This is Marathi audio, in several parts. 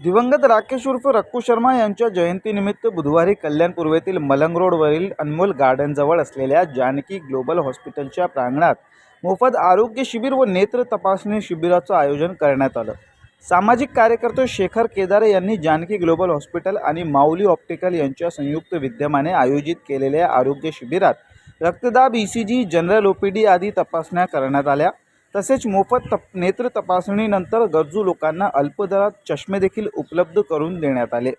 दिवंगत राकेश उर्फ रक्कू शर्मा यांच्या जयंतीनिमित्त बुधवारी कल्याण पूर्वेतील मलंग रोडवरील अनमोल गार्डनजवळ असलेल्या जानकी ग्लोबल हॉस्पिटलच्या प्रांगणात मोफत आरोग्य शिबिर व नेत्र तपासणी शिबिराचं आयोजन करण्यात आलं. सामाजिक कार्यकर्ते शेखर केदारे यांनी जानकी ग्लोबल हॉस्पिटल आणि माऊली ऑप्टिकल यांच्या संयुक्त विद्यमाने आयोजित केलेल्या आरोग्य शिबिरात रक्तदाब E C G general O P D आदी तपासण्या करण्यात आल्या. तसेच मोफत तप नेत्र तपासणीनंतर गरजू लोकांना अल्पदरात चष्मे देखील उपलब्ध करून देण्यात आले.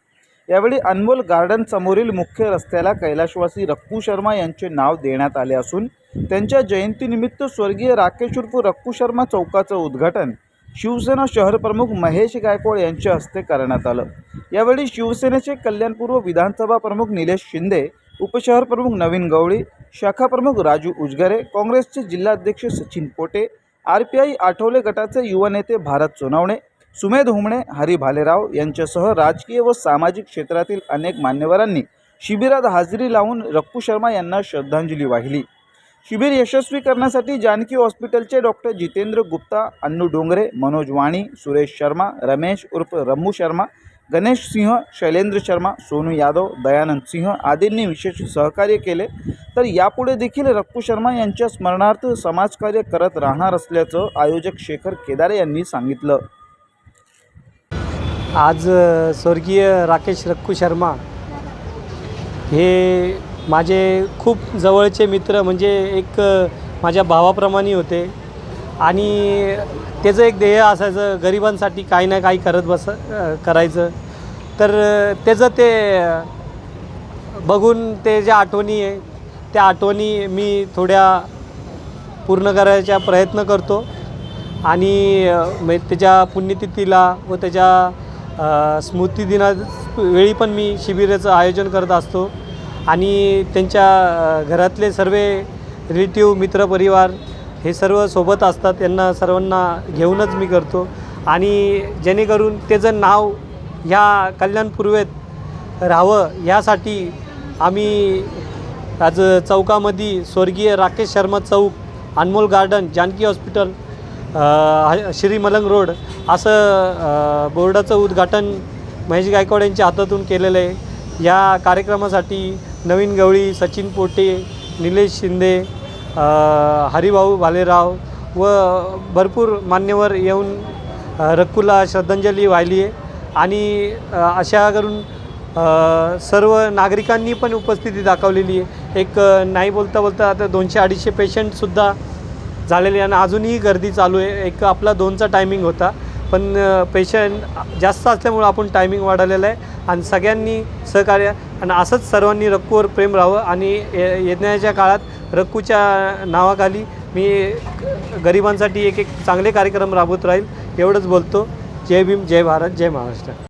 यावेळी अनमोल गार्डन समोरील मुख्य रस्त्याला कैलाशवासी रक्कू शर्मा यांचे नाव देण्यात आले असून त्यांच्या जयंतीनिमित्त स्वर्गीय राकेश उर्फ रक्कू शर्मा चौकाचं उद्घाटन शिवसेना शहरप्रमुख महेश गायकवाड यांच्या हस्ते करण्यात आलं. यावेळी शिवसेनेचे कल्याणपूर्व विधानसभा प्रमुख निलेश शिंदे उपशहर प्रमुख नवीन गवळी शाखा प्रमुख राजू उजगरे काँग्रेसचे जिल्हाध्यक्ष Sachin Pote R P I Athawale गटाचे युवा नेते भारत सोनावणे सुमेध हुमणे हरी भालेराव यांच्यासह राजकीय व सामाजिक क्षेत्रातील अनेक मान्यवरांनी शिबिरात हजेरी लावून रक्कू शर्मा यांना श्रद्धांजली वाहिली. शिबिर यशस्वी करण्यासाठी जानकी हॉस्पिटलचे डॉक्टर जितेंद्र गुप्ता अन्नू डोंगरे मनोज वाणी सुरेश शर्मा रमेश उर्फ रम्मू शर्मा गणेश सिंह शैलेंद्र शर्मा सोनू यादव दयानंद सिंह आदींनी विशेष सहकार्य केले. तर यापुढे देखील रक्कू शर्मा यांच्या स्मरणार्थ समाजकार्य करत राहणार असल्याचं आयोजक शेखर केदारे यांनी सांगितलं. आज स्वर्गीय राकेश रक्कू शर्मा हे माझे खूप जवळचे मित्र म्हणजे एक माझ्या भावाप्रमाणे होते. आणि त्याचं एक ध्येय असायचं गरिबांसाठी काही ना काही करत बस करायचं. तर त्याचं ते बघून ते ज्या आठवणी आहे त्या आठवणी मी थोड्या पूर्ण करायचा प्रयत्न करतो. आणि त्याच्या पुण्यतिथीला व त्याच्या स्मृतिदिना वेळी पण मी शिबिराचं आयोजन करत असतो. आणि त्यांच्या घरातले सर्व रिलेटिव्ह मित्रपरिवार हे सर्व सोबत असतात. त्यांना सर्वांना घेऊनच मी करतो. आणि जेणेकरून त्याचं नाव ह्या कल्याणपूर्वेत राहावं ह्यासाठी आम्ही आज चौकामध्ये स्वर्गीय राकेश शर्मा चौक अनमोल गार्डन जानकी हॉस्पिटल ह- श्री मलंग रोड असं बोर्डाचं उद्घाटन महेश गायकवाड यांच्या हातातून केलेलं आहे. या कार्यक्रमासाठी नवीन गवळी सचिन पोटे निलेश शिंदे हरिभाऊ भालेराव व भरपूर मान्यवर येऊन रक्कूला श्रद्धांजली वाहिली आहे. आणि अशा करून सर्व नागरिकांनी पण उपस्थिती दाखवलेली आहे. एक नाही बोलता बोलता आता दोनशे अडीचशे पेशंटसुद्धा झालेले आणि अजूनही गर्दी चालू आहे. एक आपला दोनचा टायमिंग होता. पण पेशंट जास्त असल्यामुळं आपण टायमिंग वाढवलेलं आहे आणि सगळ्यांनी सहकार्य आणि असंच सर्वांनी रक्कूवर प्रेम राहावं आणि ये- येण्याच्या काळात रक्कूच्या नावाखाली मी गरिबांसाठी एक एक चांगले कार्यक्रम राबवत राहील. एवढंच बोलतो. जय भीम जय भारत जय महाराष्ट्र.